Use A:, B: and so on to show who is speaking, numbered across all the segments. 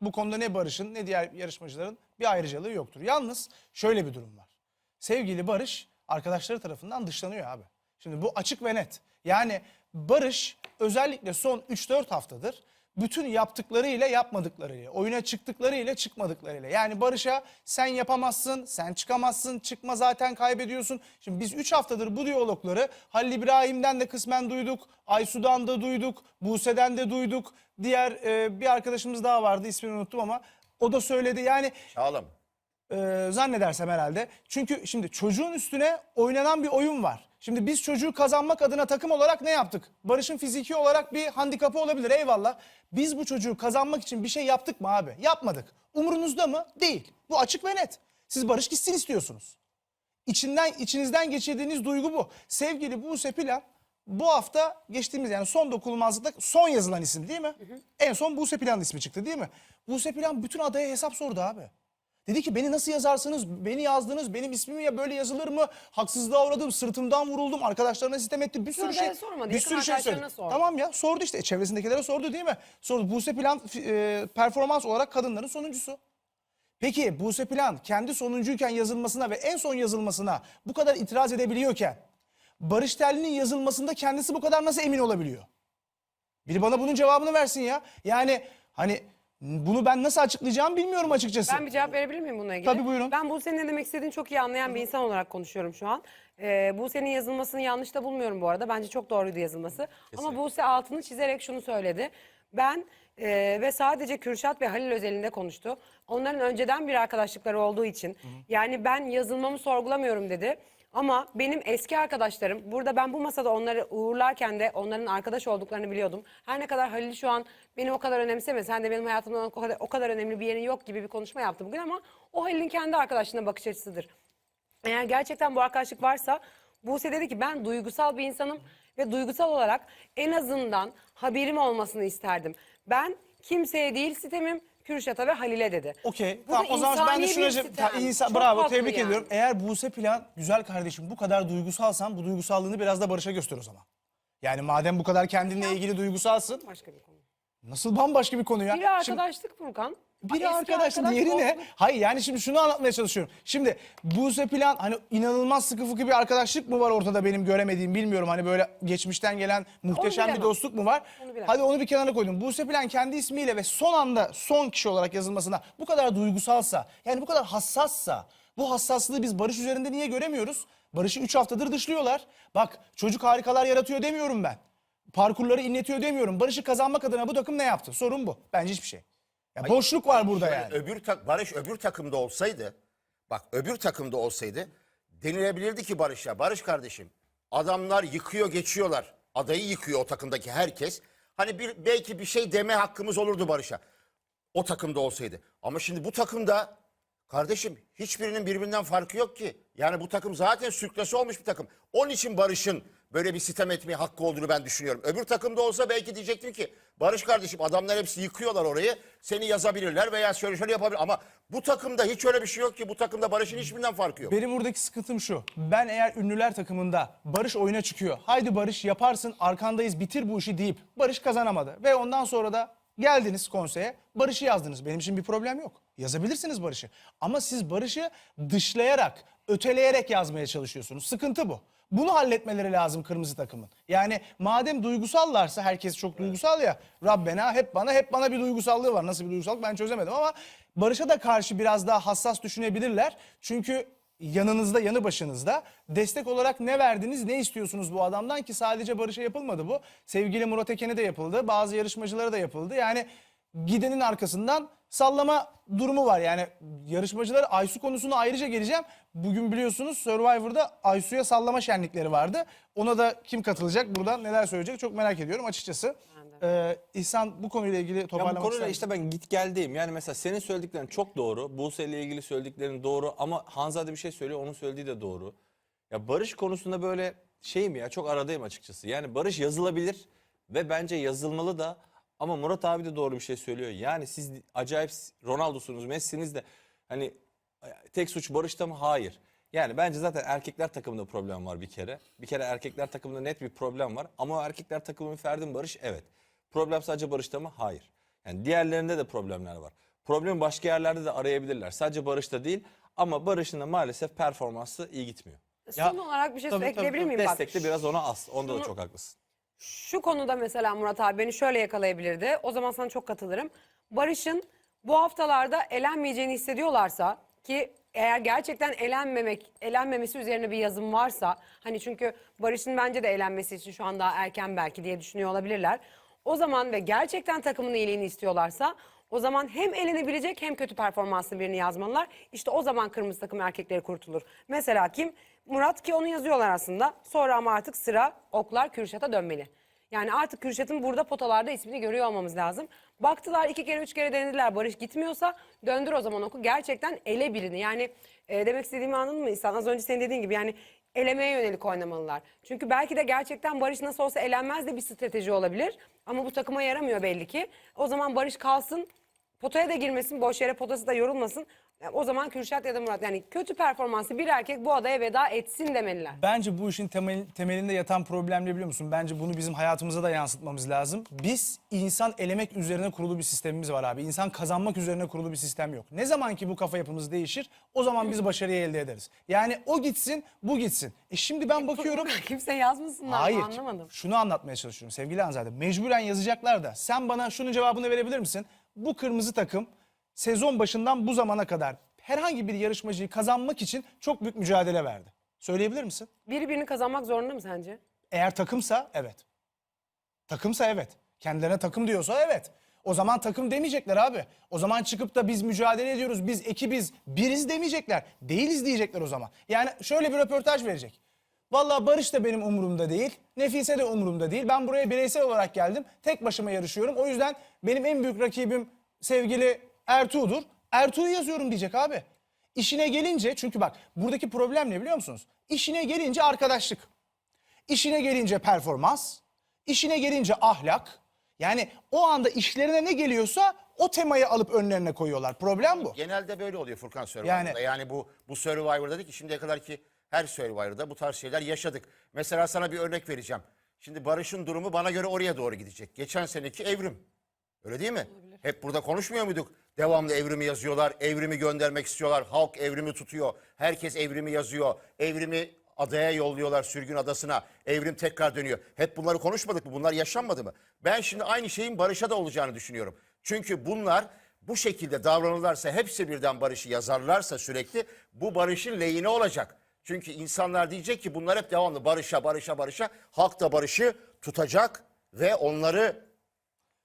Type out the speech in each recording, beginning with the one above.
A: Bu konuda ne Barış'ın ne diğer yarışmacıların bir ayrıcalığı yoktur. Yalnız şöyle bir durum var. Sevgili Barış arkadaşları tarafından dışlanıyor abi. Şimdi bu açık ve net. Yani Barış özellikle son 3-4 haftadır bütün yaptıklarıyla yapmadıklarıyla, oyuna çıktıklarıyla çıkmadıklarıyla. Yani Barış'a sen yapamazsın, sen çıkamazsın, çıkma zaten kaybediyorsun. Şimdi biz 3 haftadır bu diyalogları Halil İbrahim'den de kısmen duyduk, Aysu'dan da duyduk, Buse'den de duyduk. Diğer e, bir arkadaşımız daha vardı ismini unuttum ama o da söyledi. Yani
B: Çağla mı?
A: E, zannedersem herhalde. Çünkü şimdi çocuğun üstüne oynanan bir oyun var. Şimdi biz çocuğu kazanmak adına takım olarak ne yaptık? Barış'ın fiziki olarak bir handikapı olabilir eyvallah. Biz bu çocuğu kazanmak için bir şey yaptık mı abi? Yapmadık. Umurunuzda mı? Değil. Bu açık ve net. Siz Barış gitsin istiyorsunuz. İçinden içinizden geçirdiğiniz duygu bu. Sevgili Buse Plan bu hafta geçtiğimiz yani son dokunulmazlıkta son yazılan isim değil mi? En son Buse Plan'ın ismi çıktı değil mi? Buse Plan bütün adaya hesap sordu abi. Dedi ki beni nasıl yazarsınız? Beni yazdınız. Benim ismim ya böyle yazılır mı? Haksızlığa uğradım. Sırtımdan vuruldum. Arkadaşlarına sitem etti. Bir sürü şey.
C: sormadı,
A: Bir sürü şey söyledi.
C: sordu.
A: Tamam ya sordu işte. Çevresindekilere sordu değil mi? Sordu. Buse Plan e, performans olarak kadınların sonuncusu. Peki Buse Plan kendi sonuncuyken yazılmasına ve en son yazılmasına bu kadar itiraz edebiliyorken Barış Terli'nin yazılmasında kendisi bu kadar nasıl emin olabiliyor? Biri bana bunun cevabını versin ya. Yani hani bunu ben nasıl açıklayacağımı bilmiyorum açıkçası.
C: Ben bir cevap verebilir miyim bununla ilgili?
A: Tabii, buyurun.
C: Ben bu senin ne demek istediğini çok iyi anlayan bir insan olarak konuşuyorum şu an. Ee, bu senin yazılmasını yanlış da bulmuyorum bu arada. Bence çok doğruydu yazılması. Ama Buse altını çizerek şunu söyledi. Ben e, ve sadece Kürşat ve Halil özelinde konuştu. Onların önceden bir arkadaşlıkları olduğu için. Yani ben yazılmamı sorgulamıyorum dedi. Ama benim eski arkadaşlarım, burada ben bu masada onları uğurlarken de onların arkadaş olduklarını biliyordum. Her ne kadar Halil şu an beni o kadar önemseme, sen de benim hayatımda o kadar, o kadar önemli bir yerin yok gibi bir konuşma yaptı bugün ama o Halil'in kendi arkadaşlığına bakış açısıdır. Eğer gerçekten bu arkadaşlık varsa Buse dedi ki ben duygusal bir insanım ve duygusal olarak en azından haberim olmasını isterdim. Ben kimseye değil sitemim Kürşat'a ve Halil'e dedi.
A: Okey. Tamam o zaman ben de
C: insani
A: şuna
C: bir sitem.
A: Ta- insan-
C: Çok
A: bravo
C: haklı
A: tebrik
C: yani.
A: ediyorum. Eğer Buse Plan güzel kardeşim bu kadar duygusalsan bu duygusallığını biraz da Barış'a göster o zaman. Yani madem bu kadar kendinle ilgili duygusalsın
C: Başka bir konu.
A: nasıl bambaşka bir konu ya?
C: Biri
A: Şimdi-
C: arkadaşlık Furkan.
A: Biri
C: Eski
A: arkadaşın
C: arkadaş
A: diğeri ne?
C: olsun.
A: Hayır yani şimdi şunu anlatmaya çalışıyorum. Şimdi Buse Plan hani inanılmaz sıkı fıkı bir arkadaşlık mı var ortada benim göremediğim bilmiyorum. Hani böyle geçmişten gelen muhteşem bir
C: bilemem.
A: dostluk mu var?
C: Onu bilemem.
A: Hadi onu bir kenara koydum. Buse Plan kendi ismiyle ve son anda son kişi olarak yazılmasına bu kadar duygusalsa yani bu kadar hassassa bu hassaslığı biz Barış üzerinde niye göremiyoruz? Barış'ı 3 haftadır dışlıyorlar. Bak çocuk harikalar yaratıyor demiyorum ben. Parkurları inletiyor demiyorum. Barış'ı kazanmak adına bu takım ne yaptı? Sorun bu. Bence hiçbir şey. Ya boşluk var burada yani.
B: Öbür tak Barış öbür takımda olsaydı, bak öbür takımda olsaydı denilebilirdi ki Barış'a, Barış kardeşim adamlar yıkıyor geçiyorlar. Adayı yıkıyor o takımdaki herkes. Hani bir, belki bir şey deme hakkımız olurdu Barış'a. O takımda olsaydı. Ama şimdi bu takımda kardeşim hiçbirinin birbirinden farkı yok ki. Yani bu takım zaten sürklası olmuş bir takım. Onun için Barış'ın böyle bir sitem etmeye hakkı olduğunu ben düşünüyorum. Öbür takımda olsa belki diyecektim ki Barış kardeşim adamlar hepsi yıkıyorlar orayı. Seni yazabilirler veya şöyle şöyle yapabilir. Ama bu takımda hiç öyle bir şey yok ki. Bu takımda Barış'ın hiçbirinden farkı yok.
A: Benim buradaki sıkıntım şu. Ben eğer ünlüler takımında Barış oyuna çıkıyor. Haydi Barış yaparsın arkandayız bitir bu işi deyip Barış kazanamadı. Ve ondan sonra da geldiniz konseye Barış'ı yazdınız. Benim için bir problem yok. Yazabilirsiniz Barış'ı. Ama siz Barış'ı dışlayarak, öteleyerek yazmaya çalışıyorsunuz. Sıkıntı bu. Bunu halletmeleri lazım kırmızı takımın. Yani madem duygusallarsa herkes çok duygusal ya. Rabbena hep bana hep bana bir duygusallığı var. Nasıl bir duygusallık ben çözemedim ama Barış'a da karşı biraz daha hassas düşünebilirler. Çünkü yanınızda yanı başınızda destek olarak ne verdiniz ne istiyorsunuz bu adamdan ki sadece Barış'a yapılmadı bu. Sevgili Murat Eken'e de yapıldı bazı yarışmacılara da yapıldı. Yani gidenin arkasından sallama durumu var. Yani yarışmacılar Aysu konusuna ayrıca geleceğim. Bugün biliyorsunuz Survivor'da Aysu'ya sallama şenlikleri vardı. Ona da kim katılacak buradan neler söyleyecek çok merak ediyorum açıkçası. Ee, İhsan bu konuyla ilgili
D: Ya
A: toparlamak
D: bu konuyla
A: ister
D: işte ben git geldeyim. Yani mesela senin söylediklerin çok doğru. Buse ile ilgili söylediklerin doğru ama Hanzade bir şey söylüyor. Onun söylediği de doğru. Ya Barış konusunda böyle şeyim ya çok aradayım açıkçası. Yani Barış yazılabilir ve bence yazılmalı da ama Murat abi de doğru bir şey söylüyor. Yani siz acayip Ronaldo'sunuz, Messi'niz de hani tek suç Barış'ta mı? Hayır. Yani bence zaten erkekler takımında problem var bir kere. Bir kere erkekler takımında net bir problem var. Ama o erkekler takımının Ferdi mi Barış? Evet. Problem sadece Barış'ta mı? Hayır. Yani diğerlerinde de problemler var. Problemi başka yerlerde de arayabilirler. Sadece Barış'ta değil ama Barış'ın da maalesef performansı iyi gitmiyor.
A: Ya,
C: Son olarak bir şey
A: tabii,
C: ekleyebilir
A: tabii,
C: miyim? Bak,
D: Destekte biraz ona az. Onda da
C: şunu-
D: çok haklısın.
C: Şu konuda mesela Murat abi beni şöyle yakalayabilirdi. O zaman sana çok katılırım. Barış'ın bu haftalarda elenmeyeceğini hissediyorlarsa ki eğer gerçekten elenmemek, elenmemesi üzerine bir yazım varsa hani çünkü Barış'ın bence de elenmesi için şu an daha erken belki diye düşünüyor olabilirler. O zaman ve gerçekten takımın iyiliğini istiyorlarsa o zaman hem elenebilecek hem kötü performanslı birini yazmalılar. İşte o zaman kırmızı takım erkekleri kurtulur. Mesela kim? Murat ki onu yazıyorlar aslında. Sonra ama artık sıra oklar Kürşat'a dönmeli. Yani artık Kürşat'ın burada potalarda ismini görüyor olmamız lazım. Baktılar iki kere üç kere denediler Barış gitmiyorsa döndür o zaman oku. Gerçekten ele birini yani e, demek istediğimi anladın mı İhsan? Az önce senin dediğin gibi yani elemeye yönelik oynamalılar. Çünkü belki de gerçekten Barış nasıl olsa elenmez de bir strateji olabilir. Ama bu takıma yaramıyor belli ki. O zaman Barış kalsın potaya da girmesin, boş yere potası da yorulmasın. O zaman Kürşat ya da Murat yani kötü performansı bir erkek bu adaya veda etsin demeliler.
A: Bence bu işin temel, temelinde yatan problem ne biliyor musun? Bence bunu bizim hayatımıza da yansıtmamız lazım. Biz insan elemek üzerine kurulu bir sistemimiz var abi. İnsan kazanmak üzerine kurulu bir sistem yok. Ne zaman ki bu kafa yapımız değişir o zaman biz başarıyı elde ederiz. Yani o gitsin bu gitsin. E şimdi ben bakıyorum...
C: Kimse yazmasınlar
A: Hayır.
C: anlamadım.
A: Şunu anlatmaya çalışıyorum sevgili Hanzade. Mecburen yazacaklar da sen bana şunun cevabını verebilir misin? Bu kırmızı takım sezon başından bu zamana kadar herhangi bir yarışmacıyı kazanmak için çok büyük mücadele verdi. Söyleyebilir misin?
C: Biri birini kazanmak zorunda mı sence?
A: Eğer takımsa evet. Takımsa evet. Kendilerine takım diyorsa evet. O zaman takım demeyecekler abi. O zaman çıkıp da biz mücadele ediyoruz, biz ekibiz, biriz demeyecekler. Değiliz diyecekler o zaman. Yani şöyle bir röportaj verecek. Vallahi Barış da benim umurumda değil, Nefise de umurumda değil. Ben buraya bireysel olarak geldim. Tek başıma yarışıyorum. O yüzden benim en büyük rakibim sevgili Ertuğ'dur. Ertuğ'u yazıyorum diyecek abi. İşine gelince çünkü bak buradaki problem ne biliyor musunuz? İşine gelince arkadaşlık. İşine gelince performans, işine gelince ahlak. Yani o anda işlerine ne geliyorsa o temayı alıp önlerine koyuyorlar. Problem bu.
B: Genelde böyle oluyor Furkan Survivor'da.
A: Yani-
B: Yani, bu bu Survivor'da ki şimdiye kadar ki her Survivor'da bu tarz şeyler yaşadık. Mesela sana bir örnek vereceğim. Şimdi Barış'ın durumu bana göre oraya doğru gidecek. Geçen seneki evrim. Öyle değil mi? Hep burada konuşmuyor muyduk? Devamlı evrimi yazıyorlar, evrimi göndermek istiyorlar. Halk evrimi tutuyor. Herkes evrimi yazıyor. Evrimi adaya yolluyorlar sürgün adasına. Evrim tekrar dönüyor. Hep bunları konuşmadık mı? Bunlar yaşanmadı mı? Ben şimdi aynı şeyin Barış'a da olacağını düşünüyorum. Çünkü bunlar bu şekilde davranırlarsa hepsi birden Barış'ı yazarlarsa sürekli bu Barış'ın lehine olacak. Çünkü insanlar diyecek ki bunlar hep devamlı Barış'a Barış'a Barış'a. Halk da Barış'ı tutacak ve onları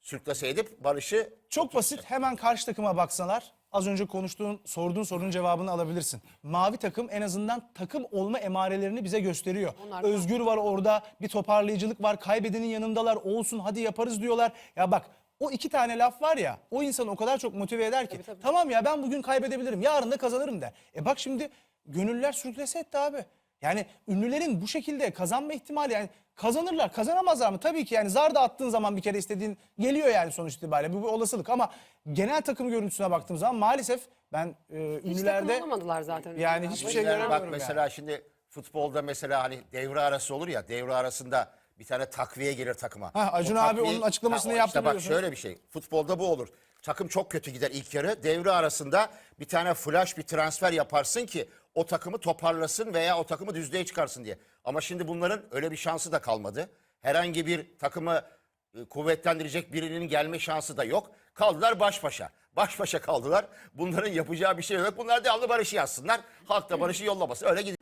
B: sürklase edip Barış'ı
A: Çok basit hemen karşı takıma baksalar az önce konuştuğun sorduğun sorunun cevabını alabilirsin. Mavi takım en azından takım olma emarelerini bize gösteriyor.
C: Onlar-
A: Özgür var orada bir toparlayıcılık var kaybedenin yanındalar olsun hadi yaparız diyorlar. Ya bak o iki tane laf var ya o insanı o kadar çok motive eder ki. Tamam ya ben bugün kaybedebilirim yarın da kazanırım de. E bak şimdi gönüller sürklese etti abi. Yani ünlülerin bu şekilde kazanma ihtimali yani kazanırlar kazanamazlar mı? Tabii ki yani zar da attığın zaman bir kere istediğin geliyor yani sonuç itibariyle bu bir olasılık ama genel takım görüntüsüne baktığım zaman maalesef ben e, ünlülerde
C: olamadılar zaten.
A: yani hiçbir şey göremiyorum
B: Bak
A: yani.
B: mesela şimdi futbolda mesela hani devre arası olur ya devre arasında bir tane takviye gelir takıma.
A: Ha, Acun
B: O
A: abi onun açıklamasını yaptı
B: işte bak şöyle bir şey. Futbolda bu olur. Takım çok kötü gider ilk yarı. Devre arasında bir tane flash bir transfer yaparsın ki o takımı toparlasın veya o takımı düzlüğe çıkarsın diye. Ama şimdi bunların öyle bir şansı da kalmadı. Herhangi bir takımı e, kuvvetlendirecek birinin gelme şansı da yok. Kaldılar baş başa. Baş başa kaldılar. Bunların yapacağı bir şey yok. Bunlar devamlı barışı yazsınlar. Halk da barışı yollamasın. Öyle gidiyor.